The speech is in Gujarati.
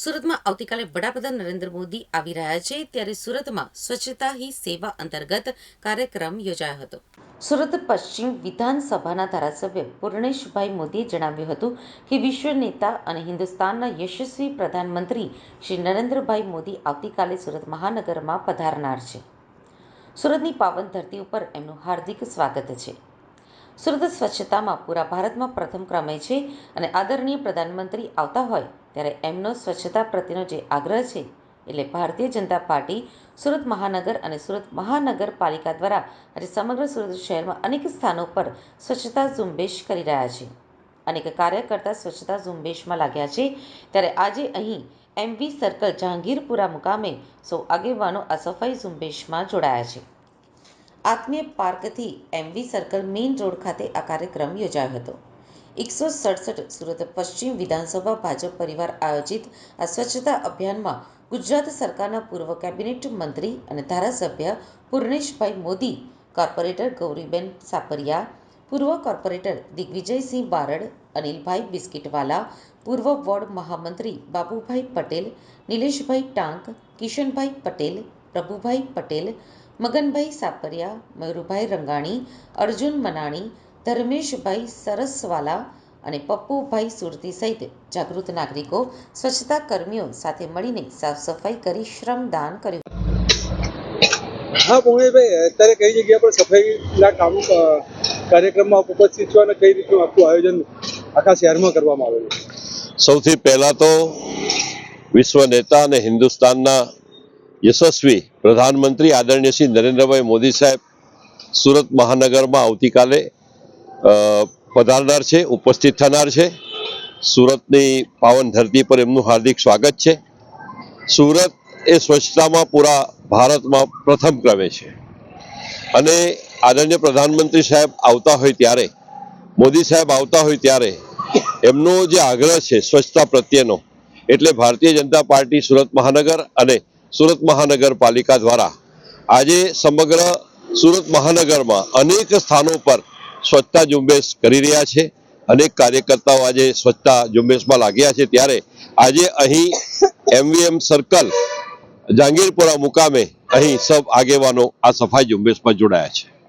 સુરતમાં આવતીકાલે વડાપ્રધાન નરેન્દ્ર મોદી આવી રહ્યા છે, ત્યારે સુરતમાં સ્વચ્છતા હી સેવા અંતર્ગત કાર્યક્રમ યોજાયો હતો. સુરત પશ્ચિમ વિધાનસભાના ધારાસભ્ય પૂર્ણેશભાઈ મોદીએ જણાવ્યું હતું કે વિશ્વ નેતા અને હિન્દુસ્તાનના યશસ્વી પ્રધાનમંત્રી શ્રી નરેન્દ્રભાઈ મોદી આવતીકાલે સુરત મહાનગરમાં પધારનાર છે. સુરતની પાવન ધરતી ઉપર એમનું હાર્દિક સ્વાગત છે. સુરત સ્વચ્છતામાં પૂરા ભારતમાં પ્રથમ ક્રમે છે અને આદરણીય પ્રધાનમંત્રી આવતા હોય ત્યારે એમનો સ્વચ્છતા પ્રત્યેનો જે આગ્રહ છે, એટલે ભારતીય જનતા પાર્ટી સુરત મહાનગર અને સુરત મહાનગરપાલિકા દ્વારા આજે સમગ્ર સુરત શહેરમાં અનેક સ્થાનો પર સ્વચ્છતા ઝુંબેશ કરી રહ્યા છે. અનેક કાર્યકર્તા સ્વચ્છતા ઝુંબેશમાં લાગ્યા છે ત્યારે આજે અહીં એમવી સર્કલ જહાંગીરપુરા મુકામે સૌ આગેવાનો આ સફાઈ ઝુંબેશમાં જોડાયા છે. આત્મીય પાર્કથી એમવી સર્કલ મેઇન રોડ ખાતે આ કાર્યક્રમ યોજાયો હતો. એકસો સડસઠ સુરત પશ્ચિમ વિધાનસભા ભાજપ પરિવાર આયોજિત આ સ્વચ્છતા અભિયાનમાં ગુજરાત સરકારના પૂર્વ કેબિનેટ મંત્રી અને ધારાસભ્ય પૂર્ણેશભાઈ મોદી, કોર્પોરેટર ગૌરીબેન સાપરિયા, પૂર્વ કોર્પોરેટર દિગ્વિજયસિંહ બારડ, અનિલભાઈ બિસ્કિટવાલા, પૂર્વ વોર્ડ મહામંત્રી બાબુભાઈ પટેલ, નિલેશભાઈ ટાંક, કિશનભાઈ પટેલ, પ્રભુભાઈ પટેલ મગનભાઈ સાપરિયા મયુરભાઈ રંગાણી અર્જુન મનાણી ધર્મેશભાઈ સરસવાલા અને પપ્પુભાઈ સુરતી સહિત જાગૃત નાગરિકો સ્વચ્છતા કર્મીઓ સાથે મળીને સાફ સફાઈ કરી શ્રમદાન કર્યું. હા ભુવનેશભાઈ અત્યારે કઈ જગ્યા પર સફાઈના કામ કાર્યક્રમમાં ઉપસ્થિત છો અને કઈ રીતનું આખું આયોજન આખા શહેરમાં કરવામાં આવેલું સૌથી પહેલા તો વિશ્વ નેતા અને હિન્દુસ્તાનના યશસ્વી પ્રધાનમંત્રી આદરણીય શ્રી નરેન્દ્રભાઈ મોદી સાહેબ સુરત મહાનગરમાં આવતીકાલે પધારનાર છે, ઉપસ્થિત થનાર છે. સુરતની પાવન ધરતી પર એમનું હાર્દિક સ્વાગત છે. સુરત એ સ્વચ્છતામાં પૂરા ભારતમાં પ્રથમ ક્રમે છે. અને આદરણીય પ્રધાનમંત્રી સાહેબ આવતા હોય ત્યારે, મોદી સાહેબ આવતા હોય ત્યારે એમનો જે આગ્રહ છે સ્વચ્છતા પ્રત્યેનો, એટલે ભારતીય જનતા પાર્ટી સુરત મહાનગર અને સુરત મહાનગરપાલિકા દ્વારા આજે સમગ્ર સુરત મહાનગરમાં અનેક સ્થાનો પર સ્વચ્છતા ઝુંબેશ કરી રહ્યા છે. અનેક કાર્યકર્તાઓ આજે સ્વચ્છતા ઝુંબેશમાં લાગ્યા છે. ત્યારે આજે અહીં એમવીએમ સર્કલ જહાંગીરપુરા મુકામે અહીં સબ આગેવાનો આ સફાઈ ઝુંબેશમાં જોડાયા છે.